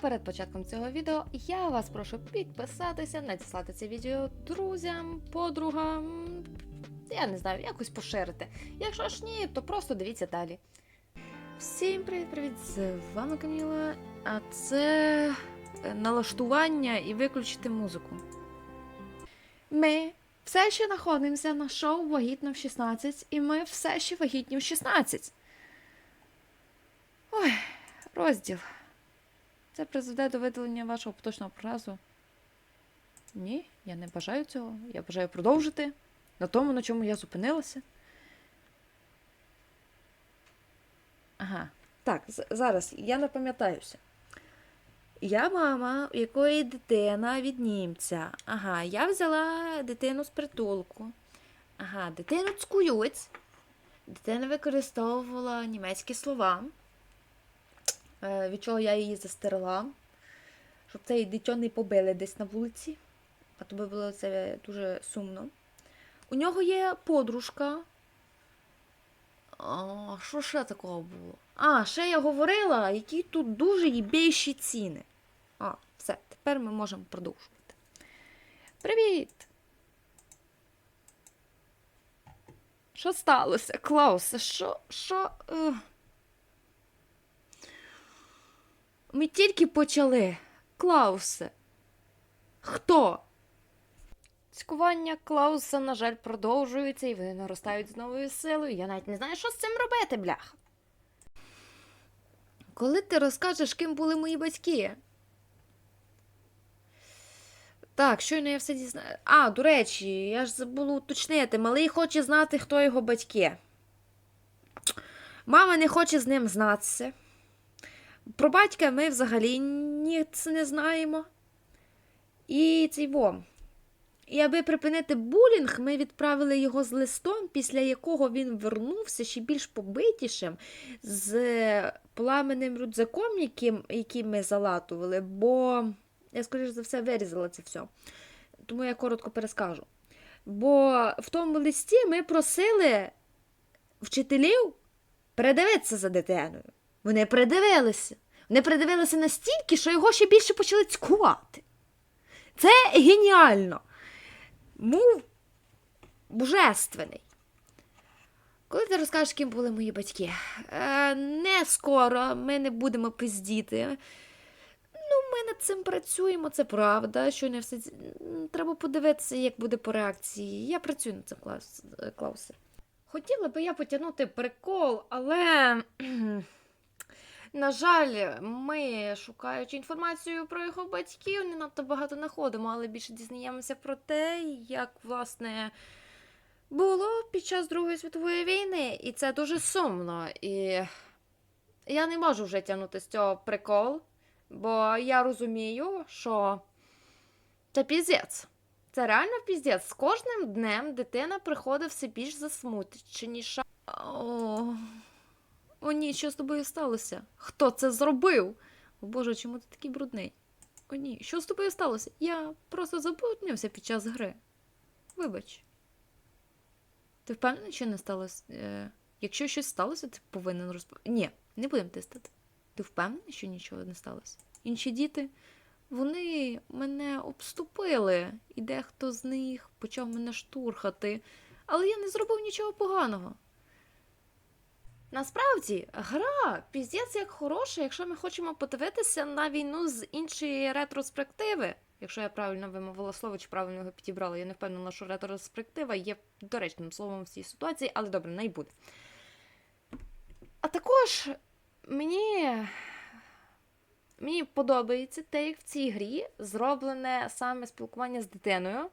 перед початком цього відео я вас прошу підписатися, надіслати це відео друзям, подругам. Я не знаю, якось поширити. Якщо ж ні, то просто дивіться далі. Всім привіт-привіт! З вами Каміла. А це е, налаштування і виключити музику. Ми все ще знаходимося на шоу Вагітно в 16, і ми все ще вагітні в 16. Ой, розділ. Це призведе до видалення вашого поточного проразу. Ні, я не бажаю цього. Я бажаю продовжити на тому, на чому я зупинилася. Ага. Так, зараз я не пам'ятаюся. Я мама, у якої дитина від німця. Ага, я взяла дитину з притулку. Ага, дитину цкують. Дитина використовувала німецькі слова, від чого я її застерегла, щоб цей дитя не побили десь на вулиці, а то би було це дуже сумно. У нього є подружка. А, що ще такого було? А, ще я говорила, які тут дуже їбейші ціни. А, все, тепер ми можемо продовжувати. Привіт! Що сталося, Клаусе? Що, що. Е... Ми тільки почали. Клаусе. Хто? Цькування Клауса, на жаль, продовжується, і вони наростають з новою силою. Я навіть не знаю, що з цим робити, блях. Коли ти розкажеш, ким були мої батьки? Так, щойно я все дізнаю. А, до речі, я ж забула уточнити. Малий хоче знати, хто його батьки. Мама не хоче з ним знатися. Про батька ми взагалі ніц не знаємо. І цей. І аби припинити булінг, ми відправили його з листом, після якого він вернувся ще більш побитішим з пламенним рюкзаком, яким, який ми залатували, бо я, скоріш за все, вирізала це все. Тому я коротко перескажу. Бо в тому листі ми просили вчителів передивитися за дитиною. Вони придивилися. Вони придивилися настільки, що його ще більше почали цькувати. Це геніально. Мув божественний. Коли ти розкажеш, ким були мої батьки? Е, не скоро, ми не будемо пиздіти. Ну, ми над цим працюємо, це правда. Що не все. Треба подивитися, як буде по реакції. Я працюю над цим, Клаусе. Хотіла би я потягнути прикол, але. На жаль, ми, шукаючи інформацію про його батьків, не надто багато знаходимо, але більше дізнаємося про те, як власне було під час Другої світової війни, і це дуже сумно. І я не можу вже тягнути з цього прикол, бо я розумію, що це піздець. Це реально піздець. З кожним днем дитина приходить все більш засмученіша. О, о ні, що з тобою сталося? Хто це зробив? О Боже, чому ти такий брудний? О ні, що з тобою сталося? Я просто забутнявся під час гри. Вибач. Ти впевнений, що не сталося? Е, якщо щось сталося, ти повинен розповісти. Ні, не будемо тестити. Ти впевнений, що нічого не сталося? Інші діти, вони мене обступили, і дехто з них почав мене штурхати, але я не зробив нічого поганого. Насправді, гра піздець як хороша, якщо ми хочемо подивитися на війну з іншої ретроспективи. Якщо я правильно вимовила слово чи правильно його підібрала, я не впевнена, що ретроспектива є доречним словом в цій ситуації, але добре, не буде. А також мені, мені подобається те, як в цій грі зроблене саме спілкування з дитиною.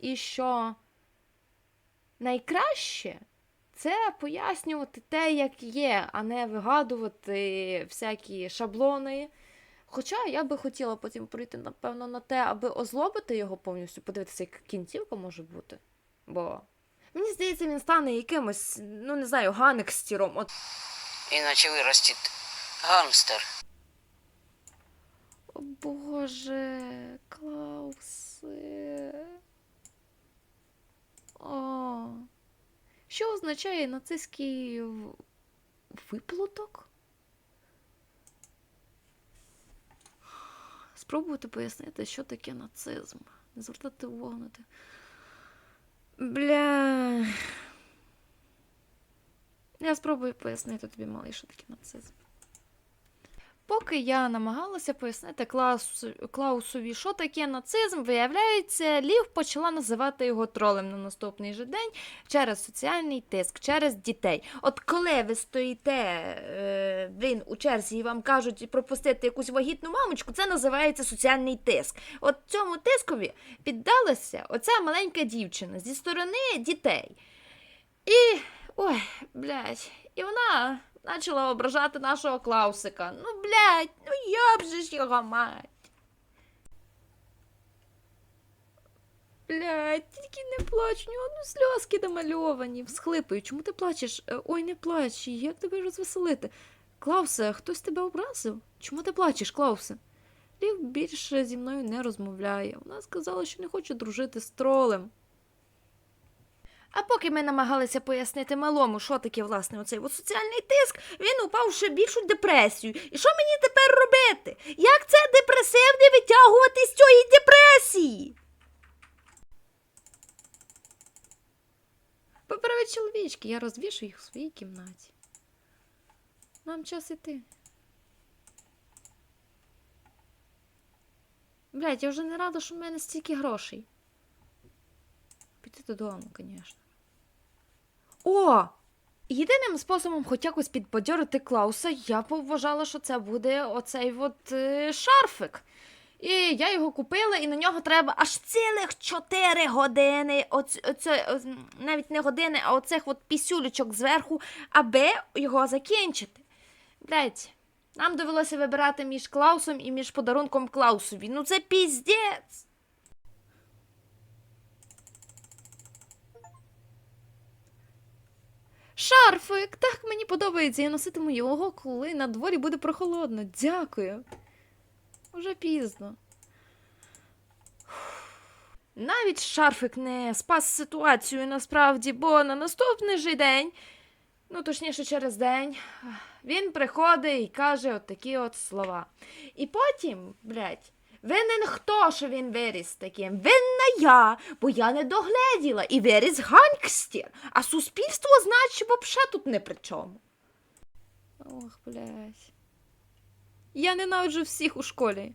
І що найкраще це пояснювати те, як є, а не вигадувати всякі шаблони. Хоча я би хотіла потім прийти, напевно, на те, аби озлобити його повністю, подивитися, яка кінцівка може бути. Бо мені здається, він стане якимось, ну не знаю, ганекстіром. От Иначе вырастет гангстер. О Боже, Клаусе. О. Що означає нацистський виплуток? Спробуйте пояснити, що таке нацизм. Не звертати увагу на те. Бля. Я спробую пояснити тобі, малий, що таке нацизм. Поки я намагалася пояснити Клаусу, Клаусові, що таке нацизм, виявляється, Лів почала називати його тролем на наступний же день через соціальний тиск, через дітей. От коли ви стоїте, е, він у черзі і вам кажуть пропустити якусь вагітну мамочку, це називається соціальний тиск. От цьому тискові піддалася оця маленька дівчина зі сторони дітей. І. Ой, блядь, і вона почала ображати нашого Клаусика. Ну, блядь, ну я же ж його мать. Блядь, тільки не плач, у нього одну сльозки намальовані, всхлипаю. Чому ти плачеш? Е, Ой, не плач, як тебе розвеселити? Клаусе, хтось тебе образив? Чому ти плачеш, Клаусе? Лів більше зі мною не розмовляє. Вона сказала, що не хоче дружити з тролем. А поки ми намагалися пояснити малому, що таке власне оцей от соціальний тиск, він упав ще більшу депресію. І що мені тепер робити? Як це депресивне витягувати з цієї депресії? Поправи чоловічки, я розвішу їх у своїй кімнаті. Нам час іти. Блять, я вже не рада, що в мене стільки грошей. Піти додому, звісно. О! Єдиним способом хоч якось підбадьорити Клауса, я поважала, що це буде оцей от е, шарфик. І я його купила, і на нього треба аж цілих 4 години. Оць, оце, оц- навіть не години, а оцих от пісюлечок зверху, аби його закінчити. Блять, нам довелося вибирати між Клаусом і між подарунком Клаусові. Ну це піздець. Шарфик, так мені подобається. Я носитиму його, коли на дворі буде прохолодно. Дякую. Уже пізно. Навіть шарфик не спас ситуацію насправді, бо на наступний же день, ну точніше через день, він приходить і каже от такі от слова. І потім, блядь, винен хто, що він виріс таким? Винна я, бо я не догледіла і виріс ганкстер, а суспільство значить, взагалі тут не при чому. Ох, блядь. Я ненавиджу всіх у школі.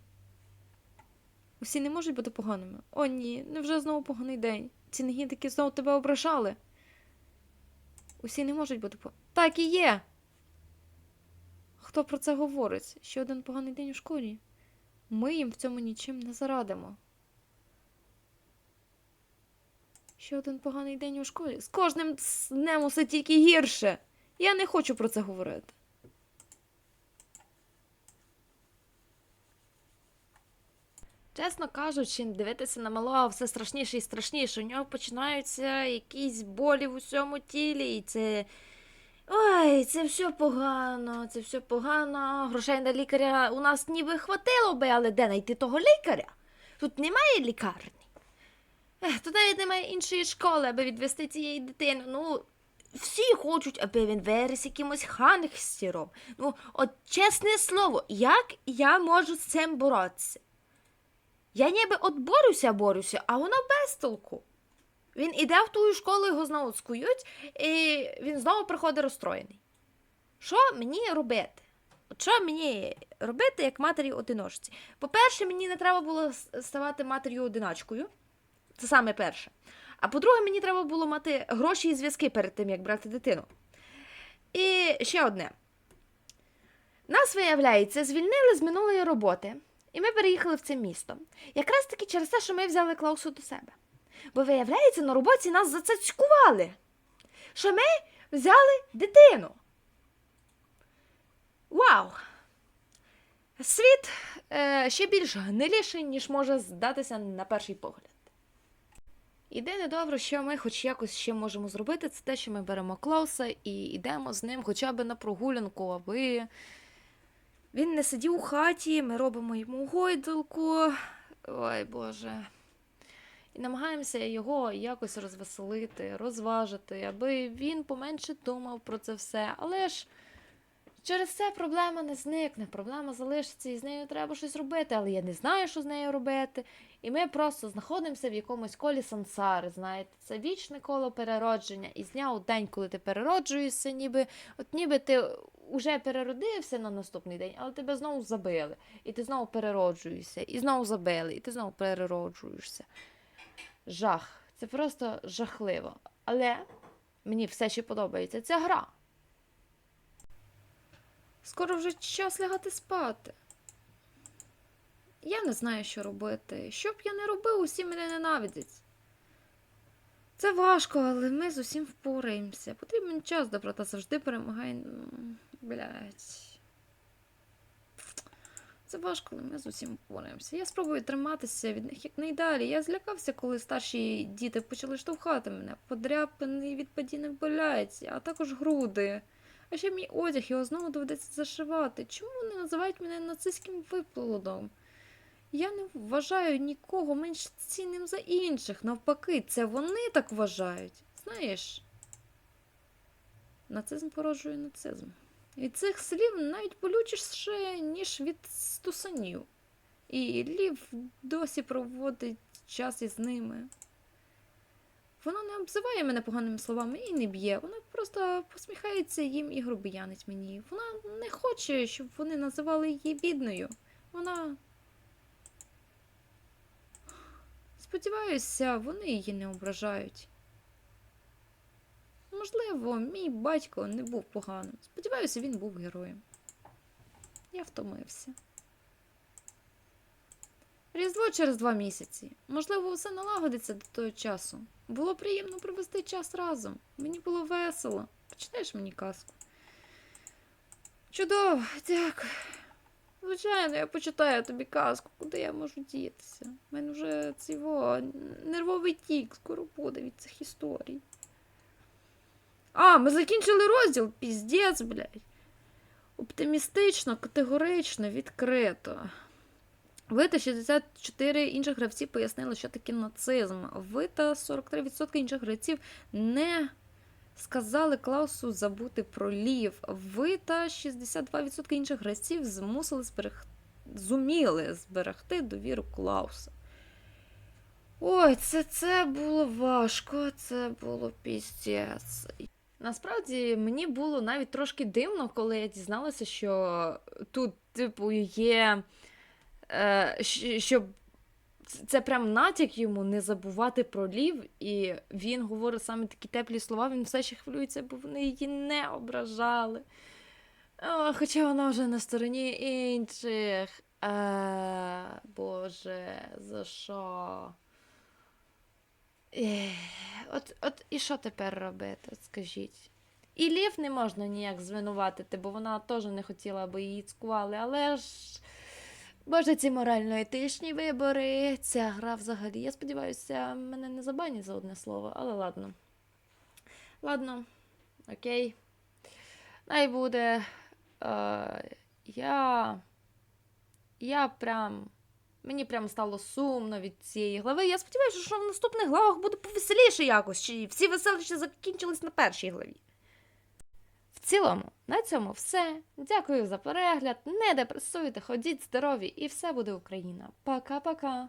Усі не можуть бути поганими. О, ні, невже знову поганий день. Ці негідники знову тебе ображали. Усі не можуть бути по. Так і є. Хто про це говорить? Ще один поганий день у школі. Ми їм в цьому нічим не зарадимо. Ще один поганий день у школі. З кожним днем усе тільки гірше. Я не хочу про це говорити. Чесно кажучи, дивитися на малого все страшніше і страшніше. У нього починаються якісь болі в усьому тілі, і це. Ой, це все погано, це все погано. Грошей на лікаря у нас ніби хватило би, але де знайти того лікаря? Тут немає лікарні. Ех, тут навіть немає іншої школи, аби відвести цієї дитини. Ну, всі хочуть, аби він виріс якимось хангстіром. Ну, от чесне слово, як я можу з цим боротися? Я ніби от борюся, борюся, а воно без толку. Він іде в ту школу, його знову скують, і він знову приходить розстроєний. Що мені робити? Що мені робити як матері одиночці? По-перше, мені не треба було ставати матер'ю одиначкою. Це саме перше. А по-друге, мені треба було мати гроші і зв'язки перед тим, як брати дитину. І ще одне. Нас, виявляється, звільнили з минулої роботи, і ми переїхали в це місто. Якраз таки через те, що ми взяли Клаусу до себе. Бо, виявляється, на роботі нас зацяцькували, що ми взяли дитину. Вау! Світ е, ще більш гниліший, ніж може здатися на перший погляд. Єдине добре, що ми хоч якось ще можемо зробити, це те, що ми беремо Клауса і йдемо з ним хоча б на прогулянку, аби він не сидів у хаті, ми робимо йому гойдалку. Ой Боже. І намагаємося його якось розвеселити, розважити, аби він поменше думав про це все. Але ж Через це проблема не зникне, проблема залишиться, і з нею треба щось робити, але я не знаю, що з нею робити. І ми просто знаходимося в якомусь колі сансари, знаєте, це вічне коло переродження. І з дня у день, коли ти перероджуєшся, ніби, от ніби ти вже переродився на наступний день, але тебе знову забили. І ти знову перероджуєшся, і знову забили, і ти знову перероджуєшся. Жах. Це просто жахливо. Але мені все ще подобається ця гра. Скоро вже час лягати спати. Я не знаю, що робити. Що б я не робив, усі мене ненавидять. Це важко, але ми з усім впораємося. Потрібен час, доброта завжди перемагає. М, Блядь. Це важко, але ми з усім впораємося. Я спробую триматися від них якнайдалі. Я злякався, коли старші діти почали штовхати мене. Подряпини від падіння болять, а також груди. А ще мій одяг його знову доведеться зашивати. Чому вони називають мене нацистським виплодом? Я не вважаю нікого менш цінним за інших. Навпаки, це вони так вважають. Знаєш, нацизм породжує нацизм. Від цих слів навіть болючіше, ніж від стусанів. І Лів досі проводить час із ними. Вона не обзиває мене поганими словами і не б'є. Вона просто посміхається їм і грубіянить мені. Вона не хоче, щоб вони називали її бідною. Вона. Сподіваюся, вони її не ображають. Можливо, мій батько не був поганим. Сподіваюся, він був героєм. Я втомився. Різдво через два місяці. Можливо, все налагодиться до того часу. Було приємно провести час разом. Мені було весело. Почитаєш мені казку? Чудово, дякую. Звичайно, я почитаю тобі казку, куди я можу дітися. У мене вже цього нервовий тік скоро буде від цих історій. А, ми закінчили розділ. Піздець, блядь. Оптимістично, категорично, відкрито. Ви та 64 інших гравців пояснили, що таке нацизм. Ви та 43% інших гравців не сказали Клаусу забути про лів. Ви та 62% інших гравців змусили зберег... зуміли зберегти довіру Клауса. Ой, це, це було важко, це було піздець. Насправді мені було навіть трошки дивно, коли я дізналася, що тут, типу, є. Е, щоб це прям натяк йому не забувати про лів, і він говорить саме такі теплі слова, він все ще хвилюється, бо вони її не ображали. О, хоча вона вже на стороні інших. Е, Боже, за що? Ех, От, от і що тепер робити? От скажіть. І Лів не можна ніяк звинуватити, бо вона теж не хотіла, аби її цькували, але ж. Боже, ці морально-етичні вибори, ця гра взагалі. Я сподіваюся, мене не забанять за одне слово, але ладно. Ладно, окей. Най буде. Е, я. Я прям. Мені прям стало сумно від цієї глави. Я сподіваюся, що в наступних главах буде повеселіше якось, чи всі веселища закінчились на першій главі. В цілому, на цьому все. Дякую за перегляд. Не депресуйте, ходіть здорові, і все буде Україна. Пока-пока.